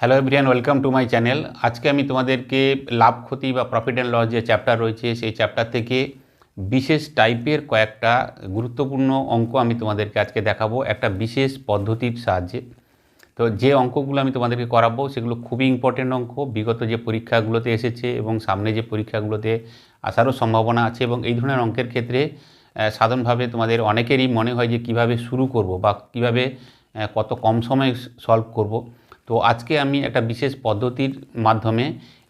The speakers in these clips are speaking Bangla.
Hello everyone welcome to my channel আজকে আমি তোমাদেরকে লাভ ক্ষতি বা প্রফিট অ্যান্ড লস যে চ্যাপ্টার রয়েছে, সেই চ্যাপ্টার থেকে বিশেষ টাইপের কয়েকটা গুরুত্বপূর্ণ অঙ্ক আমি তোমাদেরকে আজকে দেখাবো একটা বিশেষ পদ্ধতির সাহায্যে। তো যে অঙ্কগুলো আমি তোমাদেরকে করাবো, সেগুলো খুবই ইম্পর্টেন্ট অঙ্ক। বিগত যে পরীক্ষাগুলোতে এসেছে এবং সামনে যে পরীক্ষাগুলোতে আসারও সম্ভাবনা আছে এবং এই ধরনের অঙ্কের ক্ষেত্রে সাধারণভাবে তোমাদের অনেকেরই মনে হয় যে কীভাবে শুরু করব বা কীভাবে কত কম সময়ে সলভ করব। তো আজকে আমি একটা বিশেষ পদ্ধতির মাধ্যমে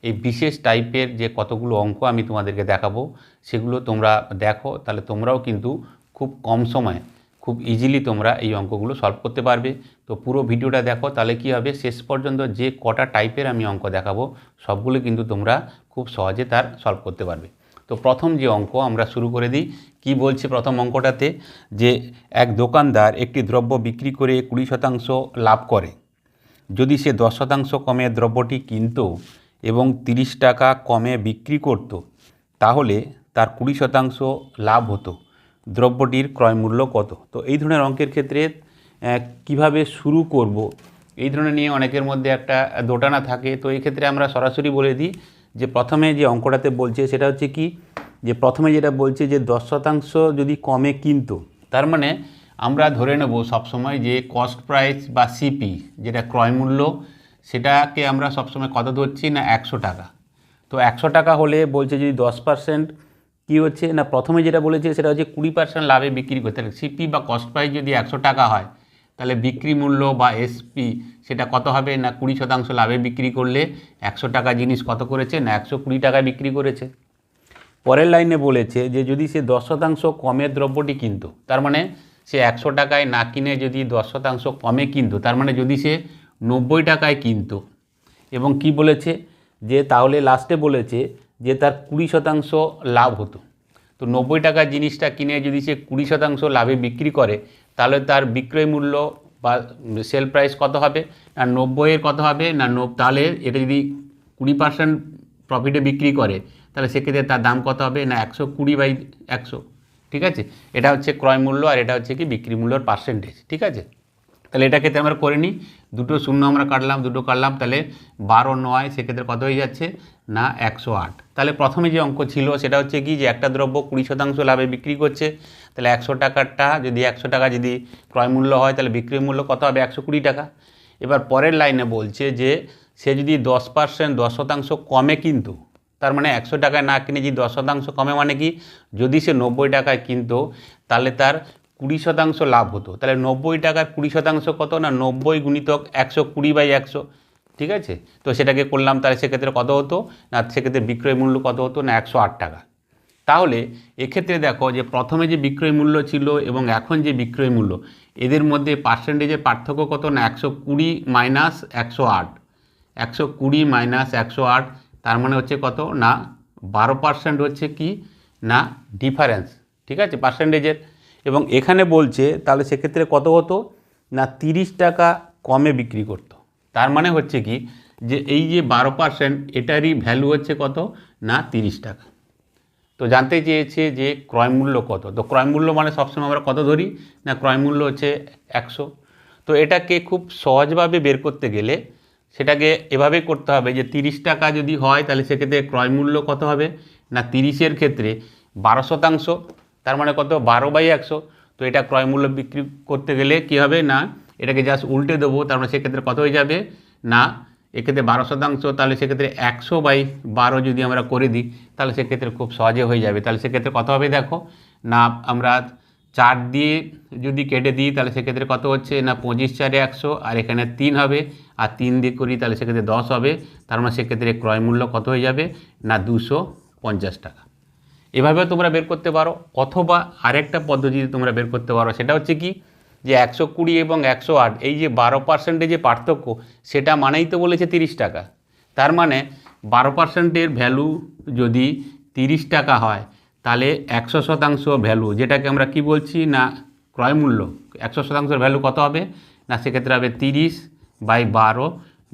এই বিশেষ টাইপের যে কতগুলো অঙ্ক আমি তোমাদেরকে দেখাবো, সেগুলো তোমরা দেখো, তাহলে তোমরাও কিন্তু খুব কম সময়ে খুব ইজিলি তোমরা এই অঙ্কগুলো সলভ করতে পারবে। তো পুরো ভিডিওটা দেখো, তাহলে কি হবে? শেষ পর্যন্ত যে কটা টাইপের আমি অঙ্ক দেখাবো, সবগুলো কিন্তু তোমরা খুব সহজে তার সলভ করতে পারবে। তো প্রথম যে অঙ্ক আমরা শুরু করে দিই, কি বলছে প্রথম অঙ্কটাতে? যে এক দোকানদার একটি দ্রব্য বিক্রি করে কুড়ি শতাংশ লাভ করে। যদি সে দশ শতাংশ কমে দ্রব্যটি কিনত এবং তিরিশ টাকা কমে বিক্রি করত, তাহলে তার কুড়ি শতাংশ লাভ হতো। দ্রব্যটির ক্রয় মূল্য কত? তো এই ধরনের অঙ্কের ক্ষেত্রে কীভাবে শুরু করব? এই ধরনের নিয়ে অনেকের মধ্যে একটা দোটানা থাকে। তো এই ক্ষেত্রে আমরা সরাসরি বলে দিই যে প্রথমে যে অঙ্কটাতে বলছে সেটা হচ্ছে কি? যে প্রথমে যেটা বলছে যে দশ শতাংশ যদি কমে কিনতো, তার মানে আমরা ধরে নেব সবসময় যে কস্ট প্রাইস বা সিপি যেটা ক্রয় মূল্য, সেটাকে আমরা সবসময় কত ধরছি না একশো টাকা? তো একশো টাকা হলে বলছে যদি দশ পার্সেন্ট কী হচ্ছে? না, প্রথমে যেটা বলেছে সেটা হচ্ছে কুড়ি পার্সেন্ট লাভে বিক্রি করতে হবে। সিপি বা কস্ট প্রাইস যদি একশো টাকা হয়, তাহলে বিক্রি মূল্য বা এসপি সেটা কত হবে? না, কুড়ি শতাংশ লাভে বিক্রি করলে একশো টাকা জিনিস কত করেছে? না, একশো কুড়ি টাকায় বিক্রি করেছে। পরের লাইনে বলেছে যে যদি সে দশ শতাংশ কমের দ্রব্যটি কিনতো, তার মানে সে একশো টাকায় না কিনে যদি দশ শতাংশ কমে কিনতো, তার মানে যদি সে নব্বই টাকায় কিনতো। এবং কি বলেছে? যে তাহলে লাস্টে বলেছে যে তার কুড়ি শতাংশ লাভ হতো। তো নব্বই টাকার জিনিসটা কিনে যদি সে কুড়ি শতাংশ লাভে বিক্রি করে, তাহলে তার বিক্রয় মূল্য বা সেল প্রাইস কত হবে? না নব্বইয়ের কত হবে? না নব, তাহলে এটা যদি কুড়ি পার্সেন্ট প্রফিটে বিক্রি করে, তাহলে সেক্ষেত্রে তার দাম কত হবে? না একশো কুড়ি বাই একশো। ঠিক আছে? এটা হচ্ছে ক্রয় মূল্য আর এটা হচ্ছে কি বিক্রি মূল্যর পার্সেন্টেজ ঠিক আছে? তাহলে এটা ক্ষেত্রে আমরা করে নিই। দুটো শূন্য আমরা কাটলাম, দুটো কাটলাম, তাহলে বারো, নয়, সেক্ষেত্রে কত হয়ে যাচ্ছে? না, একশো আট। তাহলে প্রথমে যে অঙ্ক ছিল সেটা হচ্ছে কি যে একটা দ্রব্য কুড়ি শতাংশ লাভে বিক্রি করছে, তাহলে একশো টাকারটা যদি একশো টাকা যদি ক্রয় মূল্য হয়, তাহলে বিক্রি মূল্য কত হবে? একশো কুড়ি টাকা। এবার পরের লাইনে বলছে যে সে যদি দশ পার্সেন্ট দশ শতাংশ কমে কিন্তু তার মানে একশো টাকায় না কিনে যদি দশ শতাংশ কমে মানে কি? যদি সে নব্বই টাকায় কিনতো, তাহলে তার কুড়ি শতাংশ লাভ হতো। তাহলে নব্বই টাকার কুড়ি শতাংশ কত না নব্বই গুণিতক একশো কুড়ি বাই একশো? ঠিক আছে? তো সেটাকে করলাম, তাহলে সেক্ষেত্রে কত হতো? না, সেক্ষেত্রে বিক্রয় মূল্য কত হতো? না, একশো আট টাকা। তাহলে এক্ষেত্রে দেখো যে প্রথমে যে বিক্রয় মূল্য ছিল এবং এখন যে বিক্রয় মূল্য, এদের মধ্যে পার্সেন্টেজের পার্থক্য কত? না, একশো কুড়ি মাইনাস একশো আট। একশো কুড়ি মাইনাস একশো আট তার মানে হচ্ছে কত? না, বারো পার্সেন্ট হচ্ছে কি? না ডিফারেন্স ঠিক আছে? পার্সেন্টেজের এবং এখানে বলছে, তাহলে সেক্ষেত্রে কত হতো? না, তিরিশ টাকা কমে বিক্রি করতো। তার মানে হচ্ছে কি? যে এই যে বারো পার্সেন্ট এটারই ভ্যালু হচ্ছে কত? না, তিরিশ টাকা। তো জানতে চেয়েছে যে ক্রয় মূল্য কত? তো ক্রয় মূল্য মানে সবসময় আমরা কত ধরি? না, ক্রয় মূল্য হচ্ছে একশো। তো এটাকে খুব সহজভাবে বের করতে গেলে সেটাকে এভাবে করতে হবে যে তিরিশ টাকা যদি হয় তাহলে সেক্ষেত্রে ক্রয় মূল্য কত হবে? না, তিরিশের ক্ষেত্রে বারো শতাংশ, তার মানে কত? বারো বাই একশো। তো এটা ক্রয় মূল্য বিক্রি করতে গেলে কী হবে? না, এটাকে জাস্ট উল্টে দেবো, তার মানে সেক্ষেত্রে কত হয়ে যাবে? না, এক্ষেত্রে বারো শতাংশ, তাহলে সেক্ষেত্রে একশো বাই বারো যদি আমরা করে দিই, তাহলে সেক্ষেত্রে খুব সহজে হয়ে যাবে। তাহলে সেক্ষেত্রে কত হবে দেখো? না, আমরা চার দিয়ে যদি কেটে দিই, তাহলে সেক্ষেত্রে কত হচ্ছে? না, পঁচিশ চারে একশো, আর এখানে তিন হবে। আর তিন দিয়ে করি, তাহলে সেক্ষেত্রে দশ হবে। তার মানে সেক্ষেত্রে ক্রয় মূল্য কত হয়ে যাবে? না, দুশো পঞ্চাশ টাকা। এভাবেও তোমরা বের করতে পারো। অথবা আরেকটা পদ্ধতিতে তোমরা বের করতে পারো, সেটা হচ্ছে কি? যে একশো কুড়ি এবং একশো আট, এই যে বারো পার্সেন্টে যে পার্থক্য, সেটা মানেই তো বলেছে তিরিশ টাকা। তার মানে বারো পার্সেন্টের ভ্যালু যদি তিরিশ টাকা হয় তাহলে একশো শতাংশ ভ্যালু যেটাকে আমরা কি বলছি না, ক্রয় মূল্য, একশো শতাংশের ভ্যালু কত হবে? না, সেক্ষেত্রে হবে তিরিশ বাই বারো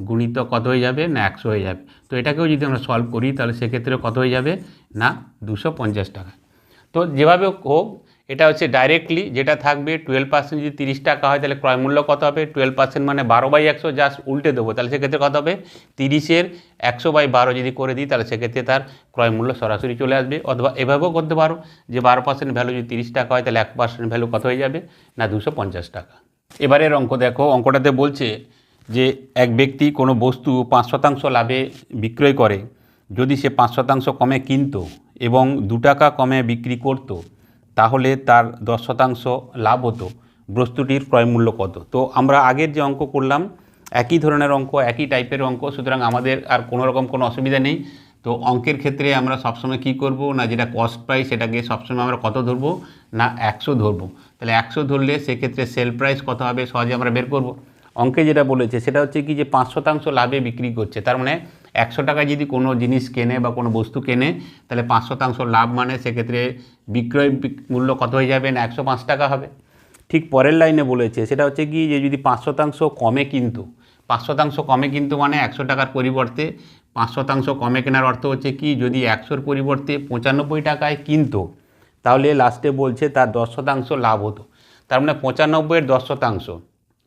গুণিত কত হয়ে যাবে? না, একশো হয়ে যাবে। তো এটাকেও যদি আমরা সলভ করি, তাহলে সেক্ষেত্রে কত হয়ে যাবে? না, দুশো পঞ্চাশ টাকা। তো যেভাবে হোক এটা হচ্ছে ডাইরেক্টলি যেটা থাকবে টুয়েলভ পার্সেন্ট যদি তিরিশ টাকা হয়, তাহলে ক্রয় মূল্য কত হবে? টুয়েলভ পার্সেন্ট মানে বারো বাই একশো জাস্ট উল্টে দেবো। তাহলে সেক্ষেত্রে কত হবে? তিরিশের একশো বাই বারো যদি করে দিই, তাহলে সেক্ষেত্রে তার ক্রয় মূল্য সরাসরি চলে আসবে। অথবা এভাবেও করতে পারো যে বারো পার্সেন্ট ভ্যালু যদি তিরিশ টাকা হয়, তাহলে এক পার্সেন্ট ভ্যালু কত হয়ে যাবে? না, দুশো পঞ্চাশ টাকা। এবারের অঙ্ক দেখো, অঙ্কটাতে বলছে যে এক ব্যক্তি কোনো বস্তু পাঁচ শতাংশ লাভে বিক্রয় করে, যদি সে পাঁচ শতাংশ কমে কিনতো এবং দু টাকা কমে বিক্রি করতো তাহলে তার দশ শতাংশ লাভ হতো। বস্তুটির ক্রয় মূল্য কত? তো আমরা আগের যে অঙ্ক করলাম, একই ধরনের অঙ্ক, একই টাইপের অঙ্ক, সুতরাং আমাদের আর কোনো রকম কোনো অসুবিধা নেই। তো অঙ্কের ক্ষেত্রে আমরা সবসময় কি করব? না যেটা কস্ট প্রাইস সেটাকে সবসময় আমরা কত ধরবো? না একশো ধরবো। তাহলে একশো ধরলে সেক্ষেত্রে সেল প্রাইস কত হবে? সহজে আমরা বের করব। অঙ্কে যেটা বলেছে, সেটা হচ্ছে কি যে পাঁচ শতাংশ লাভে বিক্রি করছে। তার মানে একশো টাকায় যদি কোনো জিনিস কেনে বা কোনো বস্তু কেনে, তাহলে পাঁচ শতাংশ লাভ মানে সেক্ষেত্রে বিক্রয় মূল্য কত হয়ে যাবে না? একশো পাঁচ টাকা হবে। ঠিক পরের লাইনে বলেছে, সেটা হচ্ছে কি যে যদি পাঁচ শতাংশ কমে কিন্তু, পাঁচ শতাংশ কমে কিন্তু মানে একশো টাকার পরিবর্তে, পাঁচ শতাংশ কমে কেনার অর্থ হচ্ছে কি যদি একশোর পরিবর্তে পঁচানব্বই টাকায় কিনতো, তাহলে লাস্টে বলছে তার দশ শতাংশ লাভ হতো। তার মানে পঁচানব্বইয়ের দশ শতাংশ,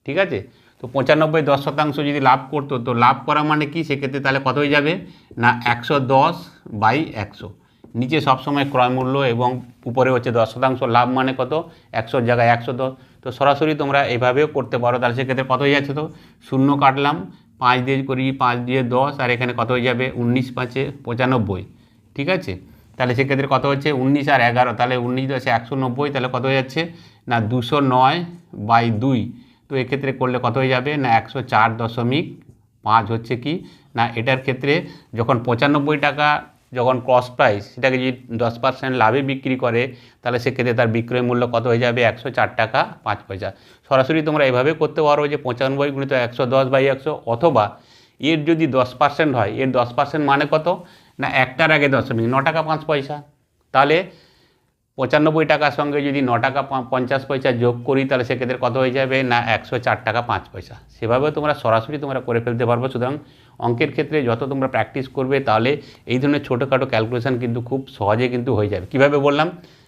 ঠিক আছে? তো পঁচানব্বই দশ শতাংশ যদি লাভ করতো, তো লাভ করা মানে কি? সেক্ষেত্রে তাহলে কত হয়ে যাবে? না, একশো দশ বাই একশো। নিচে সবসময় ক্রয় মূল্য এবং উপরে হচ্ছে দশ শতাংশ। লাভ মানে কত? একশোর জায়গায় একশো দশ। তো সরাসরি তোমরা এভাবেও করতে পারো। তাহলে সেক্ষেত্রে কত হয়ে যাচ্ছে তো? শূন্য কাটলাম, পাঁচ দিয়ে করি, পাঁচ দিয়ে দশ, আর এখানে কত হয়ে যাবে? উনিশ পাঁচে পঁচানব্বই। ঠিক আছে? তাহলে সেক্ষেত্রে কত হচ্ছে? উনিশ আর এগারো। তাহলে উনিশ দশে একশো নব্বই, তাহলে কত হয়ে যাচ্ছে? না, দুশো নয় বাই দুই। তো এক্ষেত্রে করলে কত হয়ে যাবে? না একশো চার দশমিক পাঁচ হচ্ছে কি? না এটার ক্ষেত্রে যখন পঁচানব্বই টাকা যখন ক্রস প্রাইস সেটাকে যদি দশ পার্সেন্ট লাভে বিক্রি করে, তাহলে সেক্ষেত্রে তার বিক্রয় মূল্য কত হয়ে যাবে? একশো চার টাকা পাঁচ পয়সা। সরাসরি তোমরা এভাবে করতে পারো যে পঁচানব্বই গুণিত একশো দশ বাই একশো, অথবা এর যদি দশ পার্সেন্ট হয়, এর দশ পার্সেন্ট মানে কত? না একটার আগে দশমিক, ন টাকা পাঁচ পয়সা। তাহলে পঁচানব্বই টাকার সঙ্গে যদি ন টাকা পঞ্চাশ পয়সা যোগ করি, তাহলে সেক্ষেত্রে কত হয়ে যাবে? না, একশো চার টাকা পাঁচ পয়সা। সেভাবে তোমরা সরাসরি তোমরা করে ফেলতে পারব। সুতরাং অঙ্কের ক্ষেত্রে যত তোমরা প্র্যাকটিস করবে, তাহলে এই ধরনের ছোটোখাটো ক্যালকুলেশন কিন্তু খুব সহজে কিন্তু হয়ে যাবে। কীভাবে বললাম?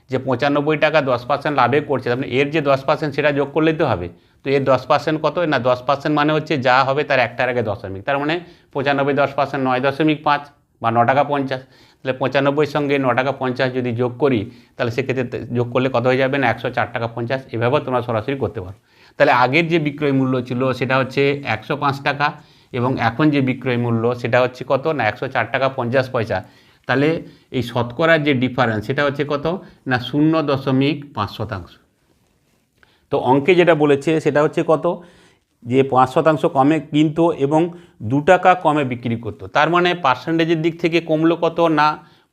যে পঁচানব্বই টাকা দশ পার্সেন্ট লাভে করছে, তার মানে এর যে দশ পার্সেন্ট সেটা যোগ করলেই তো হবে। তো এর দশ পার্সেন্ট কত? না, দশ পার্সেন্ট মানে হচ্ছে যা হবে তার একটার আগে দশমিক। তার মানে পঁচানব্বই দশ পার্সেন্ট নয় দশমিক পাঁচ বা ন টাকা পঞ্চাশ, তাহলে পঁচানব্বইয়ের সঙ্গে ন টাকা পঞ্চাশ যদি যোগ করি, তাহলে সেক্ষেত্রে যোগ করলে কত হয়ে যাবে না? একশো চার টাকা পঞ্চাশ। এভাবেও তোমরা সরাসরি করতে পারো। তাহলে আগের যে বিক্রয় মূল্য ছিল, সেটা হচ্ছে একশো পাঁচ টাকা এবং এখন যে বিক্রয় মূল্য, সেটা হচ্ছে কত? না, একশো চার টাকা পঞ্চাশ পয়সা। তাহলে এই শতকরার যে ডিফারেন্স সেটা হচ্ছে কত? না, শূন্য দশমিক পাঁচ শতাংশ। তো অঙ্কে যেটা বলেছে, সেটা হচ্ছে কত? যে পাঁচ শতাংশ কমে কিনতো এবং দু টাকা কমে বিক্রি করতো। তার মানে পার্সেন্টেজের দিক থেকে কমলো কত? না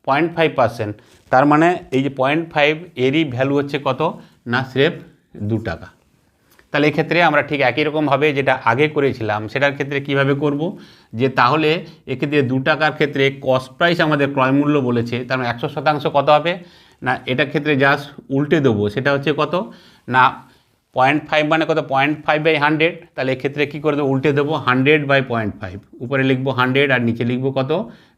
পয়েন্ট ফাইভ পার্সেন্ট তার মানে এই যে পয়েন্ট ফাইভ এরই ভ্যালু হচ্ছে কত? না, স্রেফ দু টাকা। তাহলে এক্ষেত্রে আমরা ঠিক একই রকমভাবে যেটা আগে করেছিলাম, সেটার ক্ষেত্রে কীভাবে করব? যে তাহলে এক্ষেত্রে দু টাকার ক্ষেত্রে কস্ট প্রাইস আমাদের ক্রয় মূল্য বলেছে, তার মানে একশো শতাংশ কত হবে? না, এটার ক্ষেত্রে জাস্ট উল্টে দেবো, সেটা হচ্ছে কত? না পয়েন্ট ফাইভ মানে কত? পয়েন্ট ফাইভ বাই হান্ড্রেড তাহলে এক্ষেত্রে কী করে দেবো? উল্টে দেবো হান্ড্রেড বাই পয়েন্ট ফাইভ উপরে লিখব হান্ড্রেড আর নিচে লিখব কত?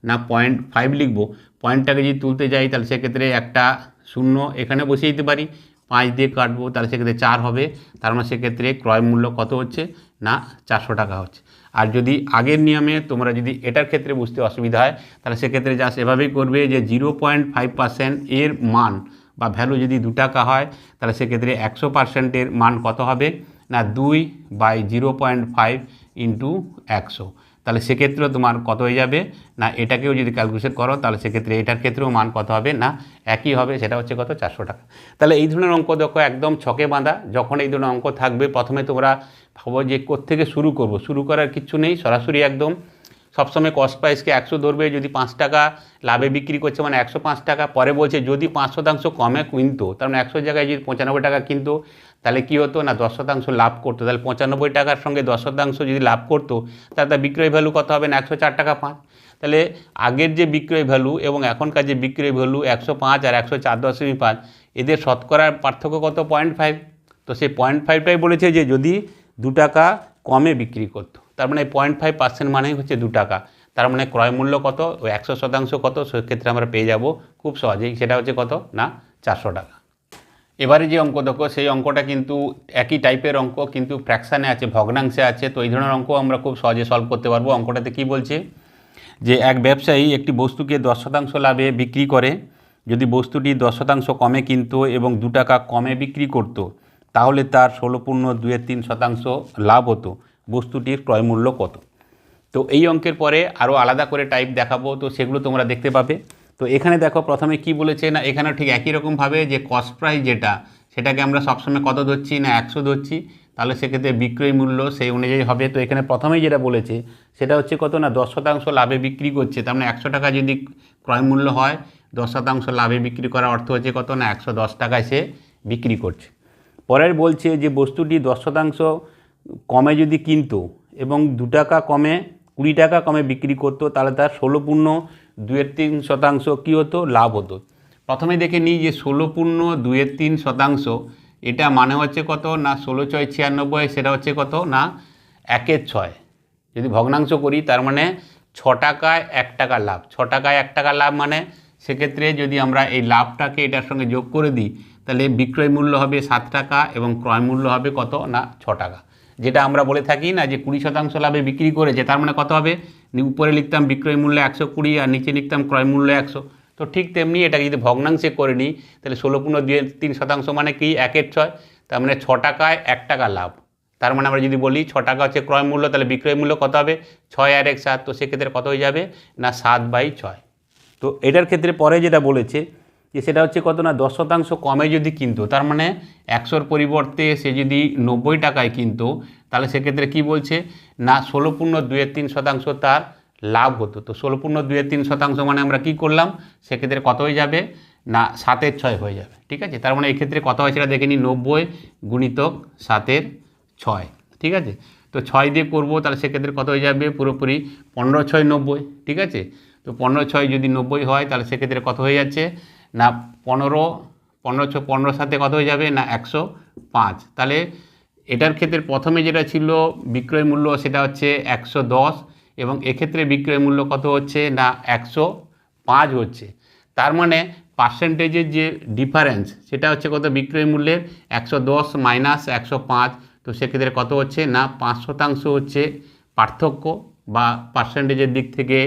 না পয়েন্ট ফাইভ লিখব। পয়েন্টটাকে যদি তুলতে যাই, তাহলে সেক্ষেত্রে একটা শূন্য এখানে বসিয়ে দিতে পারি। পাঁচ দিয়ে কাটবো, তাহলে সেক্ষেত্রে চার হবে। তার মানে সেক্ষেত্রে ক্রয় মূল্য কত হচ্ছে? না, চারশো টাকা হচ্ছে। আর যদি আগের নিয়মে তোমরা যদি এটার ক্ষেত্রে বুঝতে অসুবিধা হয়, তাহলে সেক্ষেত্রে জাস্ট এভাবেই করবে যে জিরো পয়েন্ট ফাইভ পার্সেন্ট এর মান বা ভ্যালু যদি দু টাকা হয়, তাহলে সেক্ষেত্রে একশো পার্সেন্টের মান কত হবে? না, দুই by zero point five into একশো। তাহলে সেক্ষেত্রেও তোমার কত হয়ে যাবে? না, এটাকেও যদি ক্যালকুলেশন করো, তাহলে সেক্ষেত্রে এটার ক্ষেত্রেও মান কত হবে? না, একই হবে, সেটা হচ্ছে কত? চারশো টাকা। তাহলে এই ধরনের অঙ্ক দেখো একদম ছকে বাঁধা। যখন এই ধরনের অঙ্ক থাকবে, প্রথমে তোমরা ভাবো যে থেকে শুরু করব? শুরু করার কিচ্ছু নেই, সরাসরি একদম সবসময় কস্ট প্রাইসকে একশো ধরবে, যদি পাঁচ টাকা লাভে বিক্রি করছে মানে একশো পাঁচ টাকা পরে বলছে, যদি পাঁচ শতাংশ কমে কিনতো, তার মানে একশো জায়গায় যদি পঁচানব্বই টাকা কিনতো, তাহলে কী হতো? না, দশ শতাংশ লাভ করতো। তাহলে পঁচানব্বই টাকার সঙ্গে দশ শতাংশ যদি লাভ করতো, তাহলে তার বিক্রয় ভ্যালু কত হবে? না, একশো চার টাকা পাঁচ। তাহলে আগের যে বিক্রয় ভ্যালু এবং এখনকার যে বিক্রয় ভ্যালু একশো পাঁচ আর একশো চার দশমিক পাঁচ, এদের শতকরার পার্থক্য কত? পয়েন্ট ফাইভ তো সেই পয়েন্ট ফাইভটাই বলেছে যে, যদি দু টাকা কমে বিক্রি করতো। তার মানে পয়েন্ট ফাইভ পার্সেন্ট মানেই হচ্ছে দু টাকা। তার মানে ক্রয় মূল্য কত? ওই একশো শতাংশ কত? সেক্ষেত্রে আমরা পেয়ে যাব খুব সহজেই। সেটা হচ্ছে কত? না, চারশো টাকা। এবারে যে অঙ্ক দেখো, সেই অঙ্কটা কিন্তু একই টাইপের অঙ্ক, কিন্তু ফ্র্যাকশানে আছে, ভগ্নাংশে আছে, তো এই ধরনের অঙ্ক আমরা খুব সহজে সলভ করতে পারব। অঙ্কটাতে কি বলছে? যে এক ব্যবসায়ী একটি বস্তুকে দশ শতাংশ লাভে বিক্রি করে। যদি বস্তুটি দশ শতাংশ কমে কিনতো এবং দু টাকা কমে বিক্রি করত, তাহলে তার ষোলো পূর্ণ দুয়ের তিন শতাংশ লাভ হতো। বস্তুটির ক্রয়মূল্য কত? তো এই অঙ্কের পরে আরও আলাদা করে টাইপ দেখাবো, তো সেগুলো তোমরা দেখতে পাবে। তো এখানে দেখো, প্রথমে কি বলেছে না, এখানেও ঠিক একই রকমভাবে যে কস্ট প্রাইস যেটা, সেটাকে আমরা সবসময় কত ধরছি না একশো ধরছি, তাহলে সেক্ষেত্রে বিক্রয় মূল্য সেই অনুযায়ী হবে। তো এখানে প্রথমেই যেটা বলেছে, সেটা হচ্ছে কত না, দশ শতাংশ লাভে বিক্রি করছে, তার মানে একশো টাকা যদি ক্রয় মূল্য হয়, দশ শতাংশ লাভে বিক্রি করার অর্থ হচ্ছে কত না, একশো দশ টাকায় সে বিক্রি করছে। পরের বলছে যে বস্তুটি দশ শতাংশ কমে যদি কিনতো এবং দু টাকা কমে, কুড়ি টাকা কমে বিক্রি করতো, তাহলে তার ষোলো পূর্ণ দুয়ের তিন শতাংশ কী হতো? লাভ হতো। প্রথমে দেখে নিই যে ষোলো পূর্ণ দুয়ের তিন শতাংশ, এটা মানে হচ্ছে কত না ষোলো ছয় ছিয়ানব্বই, সেটা হচ্ছে কত না একের ছয়। যদি ভগ্নাংশ করি, তার মানে ছ টাকায় এক টাকা লাভ। ছ টাকায় এক টাকা লাভ মানে সেক্ষেত্রে যদি আমরা এই লাভটাকে এটার সঙ্গে যোগ করে দিই, তাহলে বিক্রয় মূল্য হবে সাত টাকা এবং ক্রয় মূল্য হবে কত না ছ টাকা। যেটা আমরা বলে থাকি না যে কুড়ি শতাংশ লাভে বিক্রি করেছে, তার মানে কত হবে? উপরে লিখতাম বিক্রয় মূল্য একশো কুড়ি আর নিচে লিখতাম ক্রয় মূল্য একশো। তো ঠিক তেমনি এটাকে যদি ভগ্নাংশে করে নিই, তাহলে ষোলো পূর্ণ দুই তিন শতাংশ মানে কি? একের ছয়। তার মানে ছ টাকায় এক টাকা লাভ। তার মানে আমরা যদি বলি ছ টাকা হচ্ছে ক্রয় মূল্য, তাহলে বিক্রয় মূল্য কত হবে? ছয় আর এক সাত। তো সেক্ষেত্রে কত হয়ে যাবে? না, সাত বাই ছয়। তো এটার ক্ষেত্রে পরে যেটা বলেছে যে সেটা হচ্ছে কত না, দশ শতাংশ কমে যদি কিনতো, তার মানে একশোর পরিবর্তে সে যদি নব্বই টাকায় কিনতো, তাহলে সেক্ষেত্রে কি বলছে? না ষোলো পূর্ণ দুয়ের তিন শতাংশ তার লাভ হতো। তো ষোলো পূর্ণ দুয়ের তিন শতাংশ মানে আমরা কি করলাম? সেক্ষেত্রে কত হয়ে যাবে? না, সাতের ছয় হয়ে যাবে। ঠিক আছে? তার মানে এক্ষেত্রে কত হয় সেটা দেখে নিই, নব্বই গুণিতক সাতের ছয়। ঠিক আছে? তো ছয় দিয়ে করব, তাহলে সেক্ষেত্রে কত হয়ে যাবে? পুরোপুরি পনেরো ছয় নব্বই। ঠিক আছে? তো পনেরো ছয় যদি নব্বই হয়, তাহলে সেক্ষেত্রে কত হয়ে যাচ্ছে? না পনেরো পনেরো ছ পনেরোর সাথে কত হয়ে যাবে? না একশো পাঁচ। তাহলে এটার ক্ষেত্রে প্রথমে যেটা ছিল বিক্রয় মূল্য, সেটা হচ্ছে একশো দশ এবং এক্ষেত্রে বিক্রয় মূল্য কত হচ্ছে? না একশো পাঁচ হচ্ছে। তার মানে পার্সেন্টেজের যে ডিফারেন্স সেটা হচ্ছে কত? বিক্রয় মূল্যের একশো দশ মাইনাস একশো পাঁচ। তো সেক্ষেত্রে কত হচ্ছে? না পাঁচ শতাংশ হচ্ছে পার্থক্য বা পার্সেন্টেজের দিক থেকে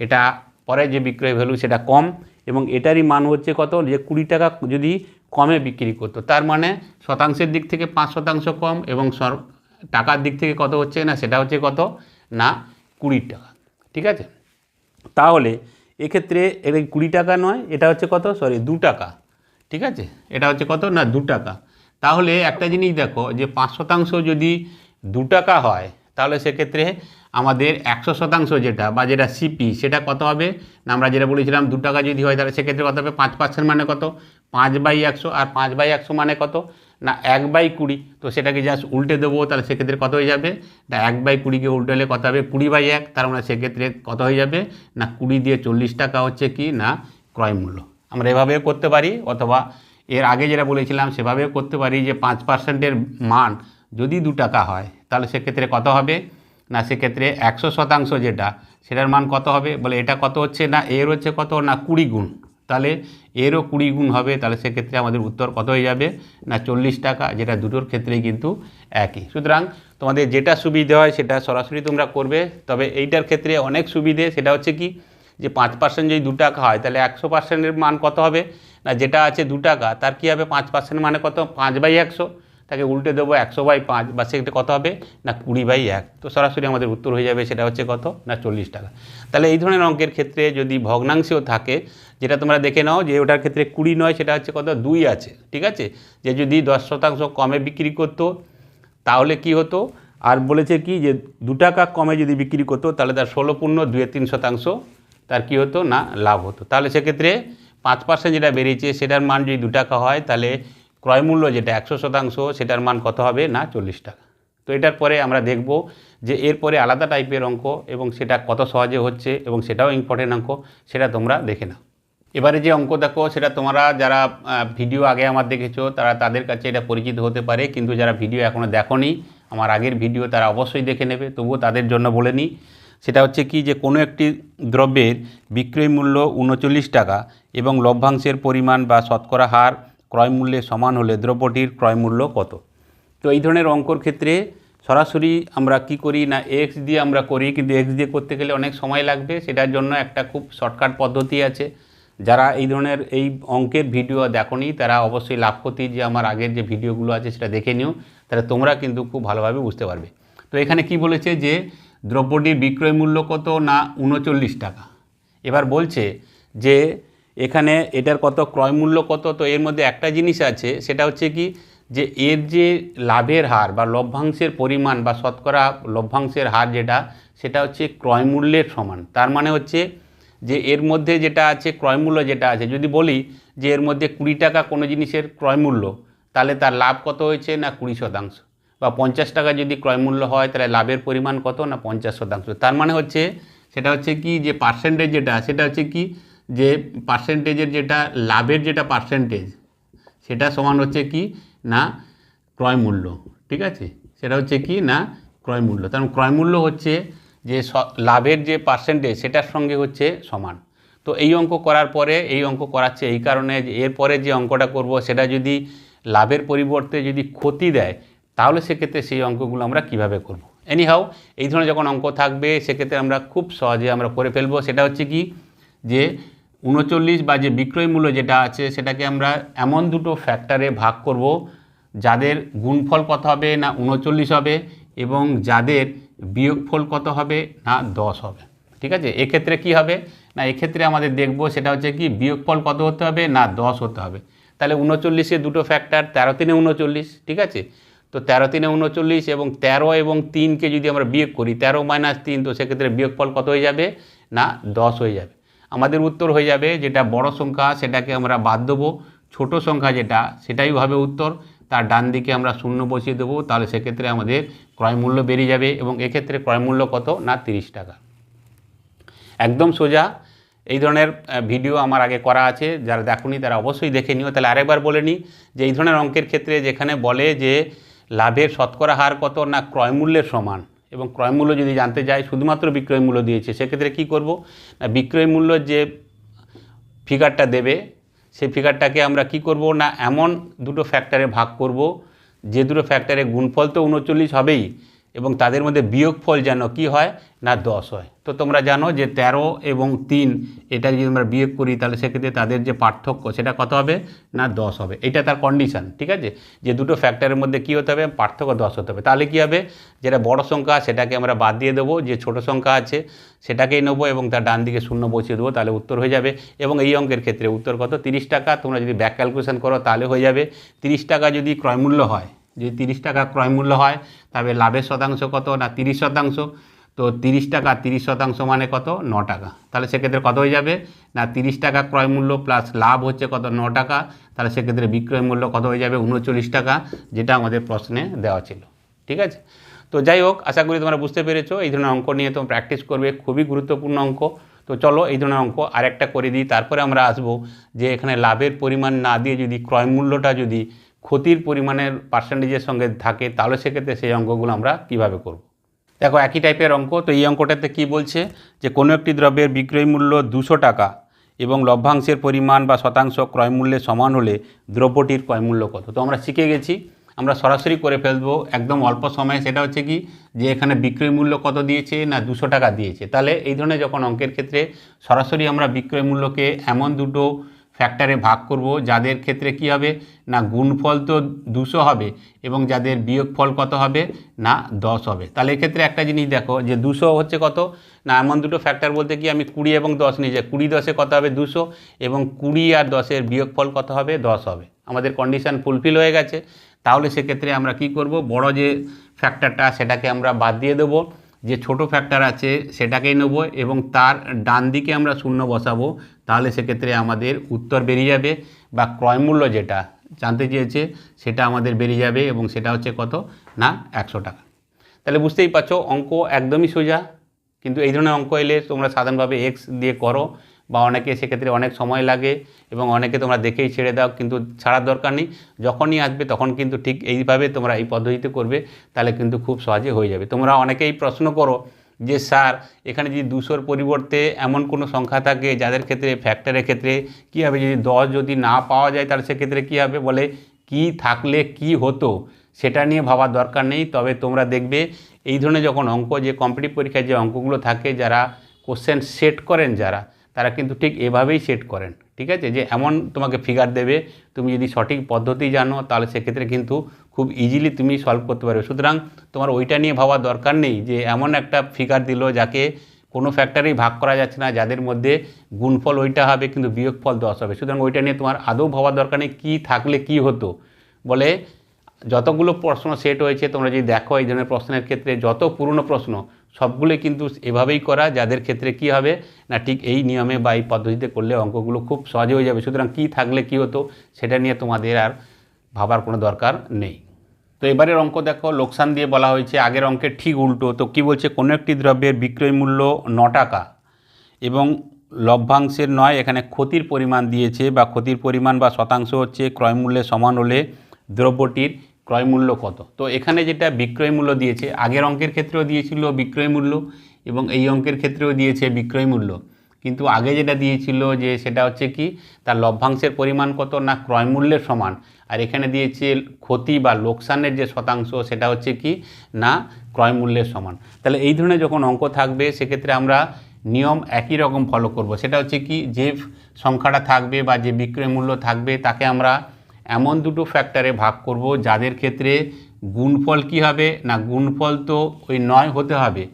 এটা পরে যে বিক্রয় ভ্যালু সেটা কম। এবং এটারই মান হচ্ছে কত? যে কুড়ি টাকা যদি কমে বিক্রি করতো, তার মানে শতাংশের দিক থেকে পাঁচ শতাংশ কম এবং টাকার দিক থেকে কত হচ্ছে না, সেটা হচ্ছে কত? না, কুড়ি টাকা, ঠিক আছে? তাহলে এক্ষেত্রে এটা কুড়ি টাকা নয়, এটা হচ্ছে কত? সরি, দু টাকা, ঠিক আছে? এটা হচ্ছে কত? না, দু টাকা। তাহলে একটা জিনিস দেখো, যে পাঁচ শতাংশ যদি দু টাকা হয়, তাহলে সেক্ষেত্রে আমাদের একশো শতাংশ যেটা বা যেটা সিপি সেটা কত হবে? না, আমরা যেটা বলেছিলাম দু টাকা যদি হয়, তাহলে সেক্ষেত্রে কত হবে? পাঁচ পার্সেন্ট মানে কত? পাঁচ বাই একশো, আর পাঁচ বাই একশো মানে কত? না, এক বাই কুড়ি। তো সেটাকে জাস্ট উল্টে দেবো, তাহলে সেক্ষেত্রে কত হয়ে যাবে? না এক বাই কুড়িকে উল্টালে কত হবে? কুড়ি বাই এক। তার মানে সেক্ষেত্রে কত হয়ে যাবে? না, কুড়ি দিয়ে চল্লিশ টাকা হচ্ছে কি? না, ক্রয় মূল্য। আমরা এভাবেও করতে পারি, অথবা এর আগে যেটা বলেছিলাম, সেভাবেও করতে পারি যে পাঁচ পার্সেন্টের মান যদি দু টাকা হয়, তাহলে সেক্ষেত্রে কত হবে? না, সেক্ষেত্রে একশো শতাংশ যেটা, সেটার মান কত হবে? বলে এটা কত হচ্ছে না, এর হচ্ছে কত, না কুড়ি গুণ। তাহলে এরও কুড়ি গুণ হবে, তাহলে সেক্ষেত্রে আমাদের উত্তর কত হয়ে যাবে? না, চল্লিশ টাকা, যেটা দুটোর ক্ষেত্রেই কিন্তু একই। সুতরাং তোমাদের যেটা সুবিধে হয়, সেটা সরাসরি তোমরা করবে। তবে এইটার ক্ষেত্রে অনেক সুবিধে, সেটা হচ্ছে কি, যে পাঁচ পার্সেন্ট যদি দু টাকা হয়, তাহলে একশো পার্সেন্টের মান কত হবে? না, যেটা আছে দু টাকা, তার কী হবে? পাঁচ পার্সেন্ট মানে কত? পাঁচ বাই একশো। তাকে উল্টে দেবো একশো বাই পাঁচ বা সেক্ষেত্রে কত হবে? না, কুড়ি বাই এক। তো সরাসরি আমাদের উত্তর হয়ে যাবে, সেটা হচ্ছে কত? না, চল্লিশ টাকা। তাহলে এই ধরনের অঙ্কের ক্ষেত্রে যদি ভগ্নাংশেও থাকে, যেটা তোমরা দেখে নাও যে ওটার ক্ষেত্রে কুড়ি নয়, সেটা হচ্ছে কত? দুই আছে, ঠিক আছে? যে যদি দশ শতাংশ কমে বিক্রি করতো, তাহলে কি হতো? আর বলেছে কি যে দু টাকা কমে যদি বিক্রি করতো, তাহলে তার ষোলো পূর্ণ দুয়ে তিন শতাংশ, তার কি হতো? না, লাভ হতো। তাহলে সেক্ষেত্রে পাঁচ পার্সেন্ট যেটা বেরিয়েছে, সেটার মান যদি দু টাকা হয়, তাহলে ক্রয়মূল্য যেটা একশো শতাংশ, সেটার মান কত হবে? না, চল্লিশ টাকা। তো এটার পরে আমরা দেখব যে এরপরে আলাদা টাইপের অঙ্ক এবং সেটা কত সহজে হচ্ছে এবং সেটাও ইম্পর্টেন্ট অঙ্ক, সেটা তোমরা দেখে নাও। এবারে যে অঙ্ক দেখো, সেটা তোমরা যারা ভিডিও আগে আমার দেখেছ, তারা তাদের কাছে এটা পরিচিত হতে পারে। কিন্তু যারা ভিডিও এখনও দেখোনি, আমার আগের ভিডিও তারা অবশ্যই দেখে নেবে। তবুও তাদের জন্য বলে নিই, সেটা হচ্ছে কি যে কোনো একটি দ্রব্যের বিক্রয় মূল্য উনচল্লিশ টাকা এবং লভ্যাংশের পরিমাণ বা শতকরা হার ক্রয় মূল্যে সমান হলে দ্রব্যটির ক্রয় মূল্য কত? তো এই ধরনের অঙ্কর ক্ষেত্রে সরাসরি আমরা কি করি না এক্স দিয়ে আমরা করি, কিন্তু এক্স দিয়ে করতে গেলে অনেক সময় লাগবে। সেটার জন্য একটা খুব শর্টকাট পদ্ধতি আছে। যারা এই ধরনের এই অঙ্কের ভিডিও দেখোনি, তারা অবশ্যই লাভ ক্ষতি যে আমার আগের যে ভিডিওগুলো আছে সেটা দেখে নিও। তাহলে তোমরা কিন্তু খুব ভালোভাবে বুঝতে পারবে। তো এখানে কি বলেছে যে দ্রব্যটির বিক্রয় মূল্য কত না উনচল্লিশ টাকা? এবার বলছে যে এখানে এটার কত ক্রয় মূল্য কত? তো এর মধ্যে একটা জিনিস আছে, সেটা হচ্ছে কি যে এর যে লাভের হার বা লভ্যাংশের পরিমাণ বা শতকরা লভ্যাংশের হার যেটা, সেটা হচ্ছে ক্রয় মূল্যের সমান। তার মানে হচ্ছে যে এর মধ্যে যেটা আছে, ক্রয় মূল্য যেটা আছে, যদি বলি যে এর মধ্যে কুড়ি টাকা কোনো জিনিসের ক্রয় মূল্য, তাহলে তার লাভ কত হয়েছে না কুড়ি শতাংশ? বা পঞ্চাশ টাকা যদি ক্রয় মূল্য হয়, তাহলে লাভের পরিমাণ কত না পঞ্চাশ শতাংশ? তার মানে হচ্ছে, সেটা হচ্ছে কি যে পার্সেন্টেজ যেটা, সেটা হচ্ছে কি যে পার্সেন্টেজের যেটা লাভের যেটা পার্সেন্টেজ সেটা সমান হচ্ছে কি? না ক্রয় মূল্য, ঠিক আছে? সেটা হচ্ছে কি? না ক্রয় মূল্য। তার মানে ক্রয় মূল্য হচ্ছে যে লাভের যে পার্সেন্টেজ সেটার সঙ্গে হচ্ছে সমান। তো এই অঙ্ক করার পরে, এই অঙ্ক করাচ্ছে এই কারণে এরপরে যে অঙ্কটা করব, সেটা যদি লাভের পরিবর্তে যদি ক্ষতি দেয়, তাহলে সেক্ষেত্রে সেই অঙ্কগুলো আমরা কীভাবে করব? এনিহাও এই ধরনের যখন অঙ্ক থাকবে, সেক্ষেত্রে আমরা খুব সহজে আমরা করে ফেলব। সেটা হচ্ছে কি? যে উনচল্লিশ বা যে বিক্রয় মূল্য যেটা আছে সেটাকে আমরা এমন দুটো ফ্যাক্টরে ভাগ করব যাদের গুণফল কত হবে না উনচল্লিশ হবে এবং যাদের বিয়োগফল কত হবে না দশ হবে। ঠিক আছে? এক্ষেত্রে কি হবে? না, এক্ষেত্রে আমাদের দেখব সেটা হচ্ছে কি বিয়োগফল কত হতে হবে না দশ হতে হবে। তাহলে উনচল্লিশে দুটো ফ্যাক্টর তেরো তিনে উনচল্লিশ, ঠিক আছে? তো তেরো তিনে উনচল্লিশ এবং তেরো এবং তিনকে যদি আমরা বিয়োগ করি, তেরো মাইনাস তিন, তো সেক্ষেত্রে বিয়োগফল কত হয়ে যাবে? না, দশ হয়ে যাবে। আমাদের উত্তর হয়ে যাবে যেটা বড় সংখ্যা সেটাকে আমরা বাদ দেবো। ছোট সংখ্যা যেটা, সেটাই হবে উত্তর। তার ডান দিকে আমরা শূন্য বসিয়ে দেবো, তাহলে সেক্ষেত্রে আমাদের ক্রয় মূল্য বেরিয়ে যাবে এবং এক্ষেত্রে ক্রয় মূল্য কত? না, তিরিশ টাকা। একদম সোজা। এই ধরনের ভিডিও আমার আগে করা আছে। যারা দেখুনি, তারা অবশ্যই দেখে নিও। তাহলে আরেকবার বলে নিই যে এই ধরনের অঙ্কের ক্ষেত্রে যেখানে বলে যে লাভের শতকরা হার কত, না ক্রয় মূল্যের সমান এবং ক্রয়মূল্য যদি জানতে যাই, শুধুমাত্র বিক্রয় মূল্য দিয়েছে, সেক্ষেত্রে কি করব? না, বিক্রয় মূল্য যে ফিগারটা দেবে, সেই ফিগারটাকে আমরা কি করব? না, এমন দুটো ফ্যাক্টরে ভাগ করব, যে দুটো ফ্যাক্টরে গুণফল তো উনচল্লিশ হবেই এবং তাদের মধ্যে বিয়োগফল যেন কি হয়? না দশ হয়। তো তোমরা জানো যে তেরো এবং তিন, এটা যদি আমরা বিয়োগ করি, তাহলে সেক্ষেত্রে তাদের যে পার্থক্য, সেটা কত হবে? না দশ হবে। এটা তার কন্ডিশন ঠিক আছে? যে দুটো ফ্যাক্টরের মধ্যে কী হতে হবে? পার্থক্য দশ হতে হবে। তাহলে কী হবে? যেটা বড় সংখ্যা, সেটাকে আমরা বাদ দিয়ে দেবো। যে ছোট সংখ্যা আছে, সেটাকেই নেব এবং তার ডান দিকে শূন্য বসিয়ে দেবো, তাহলে উত্তর হয়ে যাবে। এবং এই অঙ্কের ক্ষেত্রে উত্তর কত? তিরিশ টাকা। তোমরা যদি ব্যাক ক্যালকুলেশন করো, তাহলে হয়ে যাবে। তিরিশ টাকা যদি ক্রয়মূল্য হয়, যদি তিরিশ টাকা ক্রয়মূল্য হয় তবে লাভের শতাংশ কত? না তিরিশ শতাংশ। তো তিরিশ টাকা, তিরিশ শতাংশ মানে কত? ন টাকা। তাহলে সেক্ষেত্রে কত হয়ে যাবে? না, তিরিশ টাকা ক্রয় মূল্য প্লাস লাভ হচ্ছে কত? ন টাকা। তাহলে সেক্ষেত্রে বিক্রয় মূল্য কত হয়ে যাবে? উনচল্লিশ টাকা, যেটা আমাদের প্রশ্নে দেওয়া ছিল। ঠিক আছে? তো যাই হোক, আশা করি তোমরা বুঝতে পেরেছ। এই ধরনের অঙ্ক নিয়ে তোমরা প্র্যাকটিস করবে। খুবই গুরুত্বপূর্ণ অঙ্ক। তো চলো, এই ধরনের অঙ্ক আরেকটা করে দিই। তারপরে আমরা আসব যে এখানে লাভের পরিমাণ না দিয়ে যদি ক্রয় মূল্যটা যদি ক্ষতির পরিমাণের পার্সেন্টেজের সঙ্গে থাকে, তাহলে সেক্ষেত্রে সেই অঙ্কগুলো আমরা কীভাবে করব? দেখো একই টাইপের অঙ্ক, তো এই অঙ্কটাতে কি বলছে? যে কোনো একটি দ্রব্যের বিক্রয় মূল্য দুশো টাকা এবং লভ্যাংশের পরিমাণ বা শতাংশ ক্রয় মূল্যের সমান হলে দ্রব্যটির ক্রয় মূল্য কত? তো আমরা শিখে গেছি, আমরা সরাসরি করে ফেলব একদম অল্প সময়ে। সেটা হচ্ছে কি? যে এখানে বিক্রয় মূল্য কত দিয়েছে না দুশো টাকা দিয়েছে? তাহলে এই ধরনের যখন অঙ্কের ক্ষেত্রে সরাসরি আমরা বিক্রয় মূল্যকে এমন দুটো ফ্যাক্টরে ভাগ করব। যাদের ক্ষেত্রে কি হবে? না, গুণফল তো দুশো হবে এবং যাদের বিয়োগফল কত হবে? না, দশ হবে। তাহলে এক্ষেত্রে একটা জিনিস দেখো যে দুশো হচ্ছে কত? না, এমন দুটো ফ্যাক্টর বলতে কি আমি কুড়ি এবং দশ নিয়ে যাই কুড়ি দশে কত হবে? দুশো এবং কুড়ি আর দশের বিয়োগফল কত হবে? দশ হবে। আমাদের কন্ডিশান ফুলফিল হয়ে গেছে। তাহলে সেক্ষেত্রে আমরা কি করব? বড় যে ফ্যাক্টরটা সেটাকে আমরা বাদ দিয়ে দেবো। যে ছোট ফ্যাক্টর আছে সেটাকেই নেব এবং তার ডান দিকে আমরা শূন্য বসাবো, তাহলে সেক্ষেত্রে আমাদের উত্তর বেরিয়ে যাবে বা ক্রয়মূল্য যেটা জানতে চেয়েছে সেটা আমাদের বেরিয়ে যাবে এবং সেটা হচ্ছে কত? না, একশো টাকা। তাহলে বুঝতেই পারছ, অঙ্ক একদমই সোজা, কিন্তু এই ধরনের অঙ্ক এলে তোমরা সাধারণভাবে এক্স দিয়ে করো বা অনেকে সেক্ষেত্রে অনেক সময় লাগে এবং অনেকে তোমরা দেখেই ছেড়ে দাও, কিন্তু ছাড়ার দরকার নেই। যখনই আসবে তখন কিন্তু ঠিক এইভাবে তোমরা এই পদ্ধতিতে করবে, তাহলে কিন্তু খুব সহজে হয়ে যাবে। তোমরা অনেকেই প্রশ্ন করো যে, স্যার, এখানে যদি দুশোর পরিবর্তে এমন কোনো সংখ্যা থাকে যাদের ক্ষেত্রে ফ্যাক্টরের ক্ষেত্রে কী হবে? যদি দশ যদি না পাওয়া যায়, তাহলে সেক্ষেত্রে কী হবে? বলে, কি থাকলে কি হতো? সেটা নিয়ে ভাবার দরকার নেই। তবে তোমরা দেখবে এই ধরনের যখন অঙ্ক, যে কম্পিটিভ পরীক্ষায় যে অঙ্কগুলো থাকে, যারা কোশ্চেন সেট করেন যারা তারা কিন্তু ঠিক এভাবেই সেট করেন, ঠিক আছে? যে এমন তোমাকে ফিগার দেবে, তুমি যদি সঠিক পদ্ধতি জানো, তাহলে সেক্ষেত্রে কিন্তু খুব ইজিলি তুমি সলভ করতে পারবে। সুতরাং তোমার ওইটা নিয়ে ভাবার দরকার নেই যে এমন একটা ফিগার দিল যাকে কোনো ফ্যাক্টরেই ভাগ করা যাচ্ছে না, যাদের মধ্যে গুণফল ওইটা হবে কিন্তু বিয়োগফল দশ হবে। সুতরাং ওইটা নিয়ে তোমার আদৌ ভাবার দরকার নেই কী থাকলে কি হতো। বলে যতগুলো প্রশ্ন সেট হয়েছে, তোমরা যদি দেখো এই ধরনের প্রশ্নের ক্ষেত্রে যত পুরনো প্রশ্ন সবগুলোই কিন্তু এভাবেই করা, যাদের ক্ষেত্রে কি হবে, না ঠিক এই নিয়মে বা এই পদ্ধতিতে করলে অঙ্কগুলো খুব সহজে হয়ে যাবে। সুতরাং কী থাকলে কি হতো, সেটা নিয়ে তোমাদের আর ভাবার কোনো দরকার নেই। তো এবারের অঙ্ক দেখো, লোকসান দিয়ে বলা হয়েছে, আগের অঙ্কের ঠিক উল্টো। তো কি বলছে, কোনো একটি দ্রব্যের বিক্রয় মূল্য ন টাকা এবং লভ্যাংশের নয়, এখানে ক্ষতির পরিমাণ দিয়েছে বা ক্ষতির পরিমাণ বা শতাংশ হচ্ছে ক্রয় মূল্যের সমান হলে দ্রব্যটির ক্রয় মূল্য কত? তো এখানে যেটা বিক্রয় মূল্য দিয়েছে, আগের অঙ্কের ক্ষেত্রেও দিয়েছিল বিক্রয় মূল্য এবং এই অঙ্কের ক্ষেত্রেও দিয়েছে বিক্রয় মূল্য। কিন্তু আগে যেটা দিয়েছিল যে সেটা হচ্ছে কি, তার লভ্যাংশের পরিমাণ কত না ক্রয় মূল্যের সমান? আর এখানে দিয়েছে ক্ষতি বা লোকসানের যে শতাংশ, সেটা হচ্ছে কি না ক্রয় মূল্যের সমান। তাহলে এই ধরনের যখন অঙ্ক থাকবে, সেক্ষেত্রে আমরা নিয়ম একই রকম ফলো করব। সেটা হচ্ছে কি, যে সংখ্যাটা থাকবে বা যে বিক্রয় মূল্য থাকবে, তাকে আমরা এমন দুটো ফ্যাক্টরে ভাগ করব যাদের ক্ষেত্রে গুণফল কি হবে না গুণফল তো ওই নয় হতে হবে।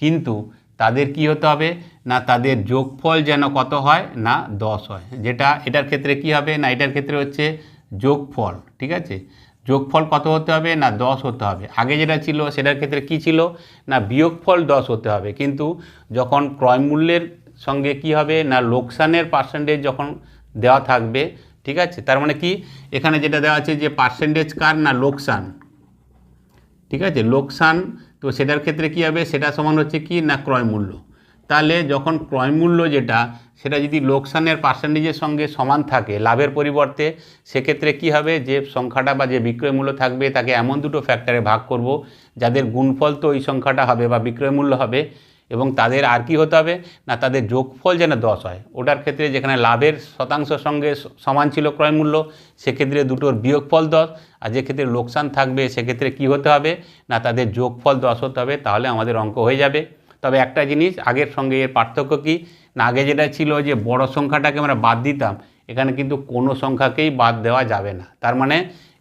কিন্তু তাদের কি হতে হবে? না তাদের যোগফল যেন কত হয়? না দশ হয়। যেটা এটার ক্ষেত্রে কি হবে? না এটার ক্ষেত্রে হচ্ছে যোগফল, ঠিক আছে? যোগফল কত হতে হবে? না দশ হতে হবে। আগে যেটা ছিল সেটার ক্ষেত্রে কি ছিল? না বিয়োগফল দশ হতে হবে। কিন্তু যখন ক্রয় মূল্যের সঙ্গে কি হবে? না লোকসানের পার্সেন্টেজ যখন দেওয়া থাকবে ঠিক আছে? তার মানে কি? এখানে যেটা দেওয়া আছে যে পার্সেন্টেজ কার না লোকসান? ঠিক আছে? লোকসান, তো সেটার ক্ষেত্রে কি হবে? সেটা সমান হচ্ছে কি না ক্রয় মূল্য? তাহলে যখন ক্রয় মূল্য যেটা, সেটা যদি লোকসানের পার্সেন্টেজের সঙ্গে সমান থাকে, লাভের পরিবর্তে, সেক্ষেত্রে কি হবে? যে সংখ্যাটা বা যে বিক্রয় মূল্য থাকবে, তাকে এমন দুটো ফ্যাক্টরে ভাগ করব, যাদের গুণফল তো ওই সংখ্যাটা হবে বা বিক্রয় মূল্য হবে। এবং তাদের আর কি হতে হবে? না, তাদের যোগফল যেন দশ হয়। ওটার ক্ষেত্রে যেখানে লাভের শতাংশ সঙ্গে সমান ছিল ক্রয় মূল্য, সেক্ষেত্রে দুটোর বিয়োগফল দশ। আর যে ক্ষেত্রে লোকসান থাকবে, সেক্ষেত্রে কি হতে হবে? না, তাদের যোগফল দশ হতে হবে, তাহলে আমাদের অঙ্ক হয়ে যাবে। তবে একটা জিনিস, আগের সঙ্গে এর পার্থক্য কি? না, আগে যেটা ছিল যে বড় সংখ্যাটাকে আমরা বাদ দিতাম, এখানে কিন্তু কোনো সংখ্যাকেই বাদ দেওয়া যাবে না। তার মানে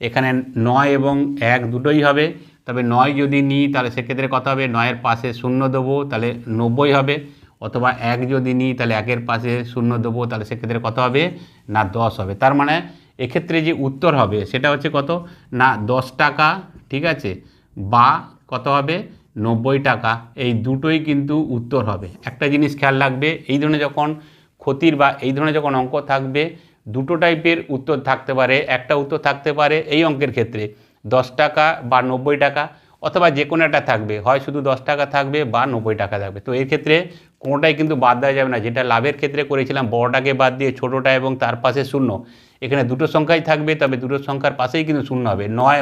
এখানে নয় এবং এক দুটোই হবে। তবে নয় যদি নিই, তাহলে সেক্ষেত্রে কথা হবে? নয়ের পাশে শূন্য দেবো, তাহলে নব্বই হবে। অথবা এক যদি নিই, তাহলে একের পাশে শূন্য দেবো, তাহলে সেক্ষেত্রে কত হবে? না, দশ হবে। তার মানে এক্ষেত্রে যে উত্তর হবে, সেটা হচ্ছে কত? না, দশ টাকা, ঠিক আছে? বা কত হবে? নব্বই টাকা। এই দুটোই কিন্তু উত্তর হবে। একটা জিনিস খেয়াল রাখবে, এই ধরনের যখন ক্ষতির বা এই ধরনের যখন অঙ্ক থাকবে, দুটো টাইপের উত্তর থাকতে পারে, একটা উত্তর থাকতে পারে এই অঙ্কের ক্ষেত্রে। দশ টাকা বা নব্বই টাকা অথবা যে কোনো একটা থাকবে, হয় শুধু দশ টাকা থাকবে বা নব্বই টাকা থাকবে। তো এর ক্ষেত্রে কোনোটাই কিন্তু বাদ দেওয়া যাবে না। যেটা লাভের ক্ষেত্রে করেছিলাম, বড়টাকে বাদ দিয়ে ছোটোটা এবং তার পাশে শূন্য। এখানে দুটো সংখ্যাই থাকবে, তবে দুটো সংখ্যার পাশেই কিন্তু শূন্য হবে। নয়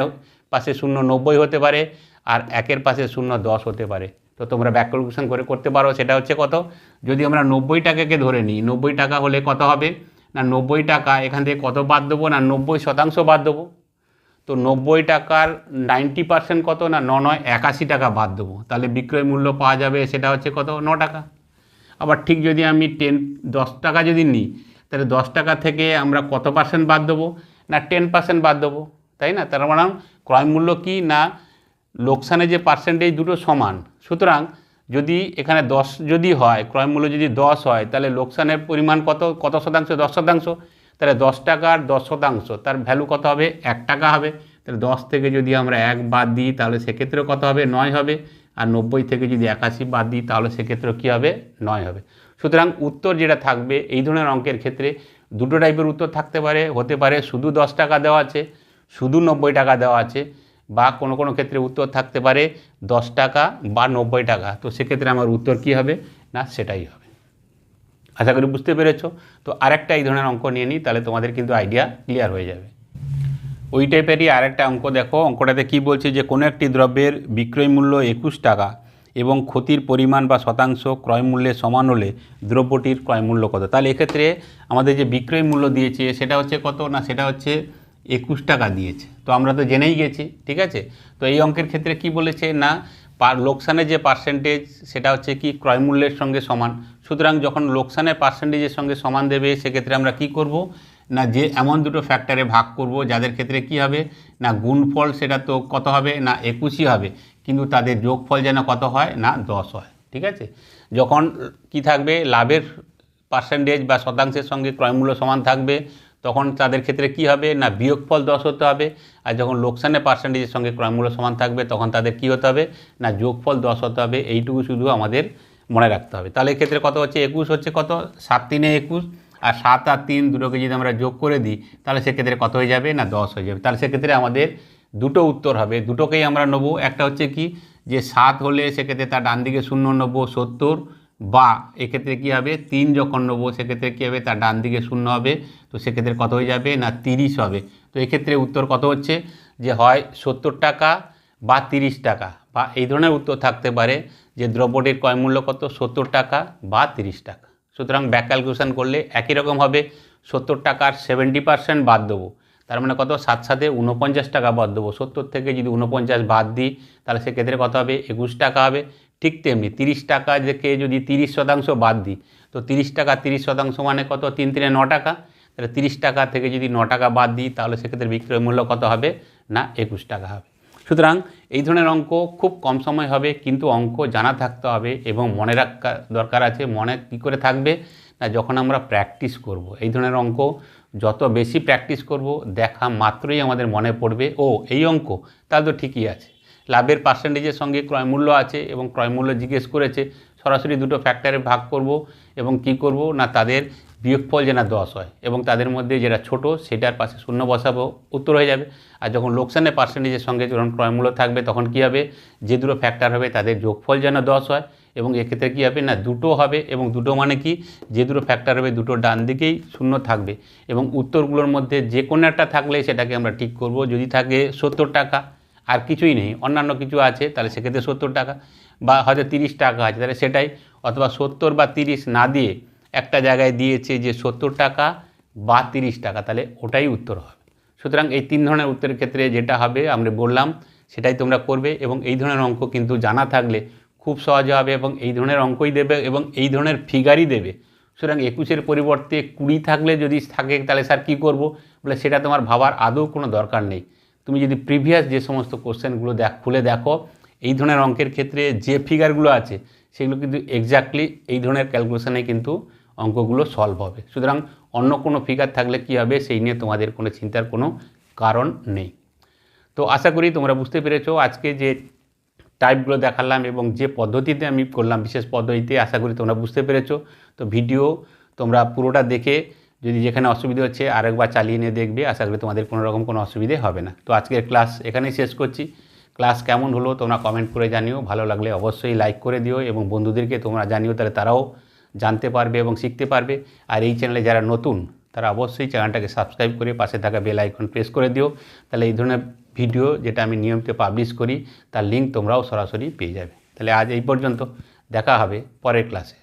পাশে শূন্য নব্বই হতে পারে আর একের পাশে শূন্য দশ হতে পারে। তো তোমরা ব্যাক ক্যালকুলেশন করে করতে পারো, সেটা হচ্ছে কত? যদি আমরা নব্বই টাকাকে ধরে নিই, নব্বই টাকা হলে কত হবে? না, নব্বই টাকা এখান থেকে কত বাদ দেবো? না, নব্বই শতাংশ বাদ দেবো? তো নব্বই টাকার নাইনটি পার্সেন্ট কত? না, ন নয়, একাশি টাকা বাদ দেবো। তাহলে বিক্রয় মূল্য পাওয়া যাবে, সেটা হচ্ছে কত? ন টাকা। আবার ঠিক যদি আমি টেন দশ টাকা যদি নিই, তাহলে দশ টাকা থেকে আমরা কত পার্সেন্ট বাদ দেবো? না টেন পার্সেন্ট বাদ দেবো, তাই না? তার মানে ক্রয় মূল্য কি? না, লোকসানে যে পার্সেন্টেজ দুটো সমান। সুতরাং যদি এখানে দশ যদি হয়, ক্রয় মূল্য যদি দশ হয়, তাহলে লোকসানের পরিমাণ কত? কত শতাংশ? দশ শতাংশ। তাহলে দশ টাকার দশ শতাংশ, তার ভ্যালু কত হবে? এক টাকা হবে। তাহলে দশ থেকে যদি আমরা এক বাদ দিই, তাহলে সেক্ষেত্রেও কত হবে? নয় হবে। আর নব্বই থেকে যদি একাশি বাদ দিই, তাহলে সেক্ষেত্রেও কী হবে? নয় হবে। সুতরাং উত্তর যেটা থাকবে, এই ধরনের অঙ্কের ক্ষেত্রে দুটো টাইপের উত্তর থাকতে পারে। হতে পারে শুধু দশ টাকা দেওয়া আছে, শুধু নব্বই টাকা দেওয়া আছে, বা কোনো কোনো ক্ষেত্রে উত্তর থাকতে পারে দশ টাকা বা নব্বই টাকা। তো সেক্ষেত্রে আমার উত্তর কী হবে? না, সেটাই হবে। আশা করি বুঝতে পেরেছ। তো আরেকটা এই ধরনের অঙ্ক নিয়ে নিই, তাহলে তোমাদের কিন্তু আইডিয়া ক্লিয়ার হয়ে যাবে। ওই টাইপেরই আরেকটা অঙ্ক দেখো। অঙ্কটাতে কি বলছে যে, কোনো একটি দ্রব্যের বিক্রয় মূল্য একুশ টাকা এবং ক্ষতির পরিমাণ বা শতাংশ ক্রয় মূল্যের সমান হলে দ্রব্যটির ক্রয় মূল্য কত? তাহলে এক্ষেত্রে আমাদের যে বিক্রয় মূল্য দিয়েছে, সেটা হচ্ছে কত না সেটা হচ্ছে একুশ টাকা দিয়েছে? তো আমরা তো জেনেই গেছি, ঠিক আছে? তো এই অঙ্কের ক্ষেত্রে কি বলেছে? না লোকসানের যে পার্সেন্টেজ সেটা হচ্ছে কি ক্রয় মূল্যের সঙ্গে সমান। সুতরাং যখন লোকসানের পার্সেন্টেজের সঙ্গে সমান দেবে, সেক্ষেত্রে আমরা কি করব? না, যে এমন দুটো ফ্যাক্টরে ভাগ করব, যাদের ক্ষেত্রে কি হবে? না, গুণফল সেটা তো কত হবে? না, একুশই হবে। কিন্তু তাদের যোগফল যেন কত হয়? না, দশ হয়। ঠিক আছে? যখন কি থাকবে? লাভের পার্সেন্টেজ বা শতাংশের সঙ্গে ক্রয়মূল্য সমান থাকবে। তখন তাদের ক্ষেত্রে কি হবে? না, বিয়োগফল দশ হতে হবে। আর যখন লোকসানের পার্সেন্টেজের সঙ্গে ক্রয়মূল্য সমান থাকবে, তখন তাদের কি হতে হবে? না, যোগফল দশ হতে হবে। এইটুকু শুধু আমাদের মনে রাখতে হবে। তাহলে এক্ষেত্রে কত হচ্ছে? একুশ হচ্ছে কত? সাত তিনে একুশ। আর সাত আর তিন দুটোকে যদি আমরা যোগ করে দিই, তাহলে সেক্ষেত্রে কত হয়ে যাবে? না, দশ হয়ে যাবে। তাহলে সেক্ষেত্রে আমাদের দুটো উত্তর হবে। দুটোকেই আমরা নেব। একটা হচ্ছে কি? যে সাত হলে সেক্ষেত্রে তার ডান দিকে শূন্য নেব, সত্তর। বা এক্ষেত্রে কী হবে? তিন যখন নেব সেক্ষেত্রে কী হবে? তার ডান দিকে শূন্য হবে। তো সেক্ষেত্রে কত হয়ে যাবে? না, তিরিশ হবে। তো এক্ষেত্রে উত্তর কত হচ্ছে? যে হয় সত্তর টাকা বা তিরিশ টাকা বা এই ধরনের উত্তর থাকতে পারে যে দ্রব্যটির ক্রয় মূল্য কত? সত্তর টাকা বা তিরিশ টাকা। সুতরাং ব্যাক ক্যালকুলেশন করলে একই রকম হবে। সত্তর টাকার সেভেন্টি পার্সেন্ট বাদ দেবো। তার মানে কত? সাত সাথে উনপঞ্চাশ টাকা বাদ দেবো। সত্তর থেকে যদি উনপঞ্চাশ বাদ দিই, তাহলে সেক্ষেত্রে কত হবে? একুশ টাকা হবে। ঠিক তেমনি তিরিশ টাকা থেকে যদি তিরিশ শতাংশ বাদ দিই, তো তিরিশ টাকা তিরিশ শতাংশ মানে কত? তিন তিনে ন টাকা। তাহলে তিরিশ টাকা থেকে যদি ন টাকা বাদ দিই, তাহলে সেক্ষেত্রে বিক্রয় মূল্য কত হবে? না, একুশ টাকা হবে। সুতরাং এই ধরনের অঙ্ক খুব কম সময় হবে, কিন্তু অঙ্ক জানা থাকতে হবে এবং মনে রাখা দরকার আছে, মনে কী করে থাকবে? না, যখন আমরা প্র্যাকটিস করব। এই ধরনের অঙ্ক যত বেশি প্র্যাকটিস করব, দেখা মাত্রই আমাদের মনে পড়বে, ও, এই অঙ্ক, তাহলে তো ঠিকই আছে। লাভের পার্সেন্টেজের সঙ্গে ক্রয় মূল্য আছে এবং ক্রয় মূল্য জিজ্ঞেস করেছে, সরাসরি দুটো ফ্যাক্টরে ভাগ করব এবং কি করব? না, তাদের বিয়োগফল যেন দশ হয় এবং তাদের মধ্যে যেটা ছোট সেটার পাশে শূন্য বসাবো, উত্তর হয়ে যাবে। আর যখন লোকসানের পার্সেন্টেজের সঙ্গে যখন ক্রয়মূল্য থাকবে, তখন কি হবে? যে দুটো ফ্যাক্টর হবে তাদের যোগফল যেন দশ হয় এবং এক্ষেত্রে কী হবে? না, দুটো হবে এবং দুটো মানে কি? যে দুটো ফ্যাক্টর হবে দুটো ডান দিকেই শূন্য থাকবে এবং উত্তরগুলোর মধ্যে যে কোনো একটা থাকলে সেটাকে আমরা ঠিক করব। যদি থাকে সত্তর টাকা আর কিছুই নেই। অন্যান্য কিছু আছে, তাহলে সেক্ষেত্রে সত্তর টাকা বা হয়তো তিরিশ টাকা আছে, তাহলে সেটাই। অথবা সত্তর বা তিরিশ না দিয়ে একটা জায়গায় দিয়েছে যে সত্তর টাকা বা তিরিশ টাকা, তাহলে ওটাই উত্তর হবে। সুতরাং এই তিন ধরনের উত্তরের ক্ষেত্রে যেটা হবে, আমরা বললাম, সেটাই তোমরা করবে এবং এই ধরনের অঙ্ক কিন্তু জানা থাকলে খুব সহজে হবে এবং এই ধরনের অঙ্কই দেবে এবং এই ধরনের ফিগারই দেবে। সুতরাং একুশের পরিবর্তে কুড়ি থাকলে যদি থাকে, তাহলে স্যার কী করব? বলে সেটা তোমার ভাবার আদৌ কোনো দরকার নেই। তুমি যদি প্রিভিয়াস যে সমস্ত কোশ্চেনগুলো দেখ, খুলে দেখো, এই ধরনের অঙ্কের ক্ষেত্রে যে ফিগারগুলো আছে, সেগুলো কিন্তু এক্স্যাক্টলি এই ধরনের ক্যালকুলেশনে কিন্তু অঙ্কগুলো সলভ হবে। সুতরাং অন্য কোনো ফিগার থাকলে কী হবে, সেই নিয়ে তোমাদের কোনো চিন্তার কোনো কারণ নেই। তো আশা করি তোমরা বুঝতে পেরেছ, আজকে যে টাইপগুলো দেখালাম এবং যে পদ্ধতিতে আমি করলাম, বিশেষ পদ্ধতিতে আশা করি তোমরা বুঝতে পেরেছ। তো ভিডিও তোমরা পুরোটা দেখে যদি যেখানে অসুবিধা হচ্ছে আরেকবার চালিয়ে নিয়ে দেখবে, আশা করি তোমাদের কোনো রকম কোনো অসুবিধে হবে না। তো আজকের ক্লাস এখানেই শেষ করছি। ক্লাস কেমন হলো তোমরা কমেন্ট করে জানিও। ভালো লাগলে অবশ্যই লাইক করে দিও এবং বন্ধুদেরকে তোমরা জানিও, তাহলে তারাও জানতে পারবে এবং শিখতে পারবে। আর এই চ্যানেলে যারা নতুন, তারা অবশ্যই চ্যানেলটাকে সাবস্ক্রাইব করে পাশে থাকা বেল আইকন প্রেস করে দিও। তাহলে এই ধরনের ভিডিও যেটা আমি নিয়মিত পাবলিশ করি, তার লিঙ্ক তোমরাও সরাসরি পেয়ে যাবে। তাহলে আজ এই পর্যন্ত, দেখা হবে পরের ক্লাসে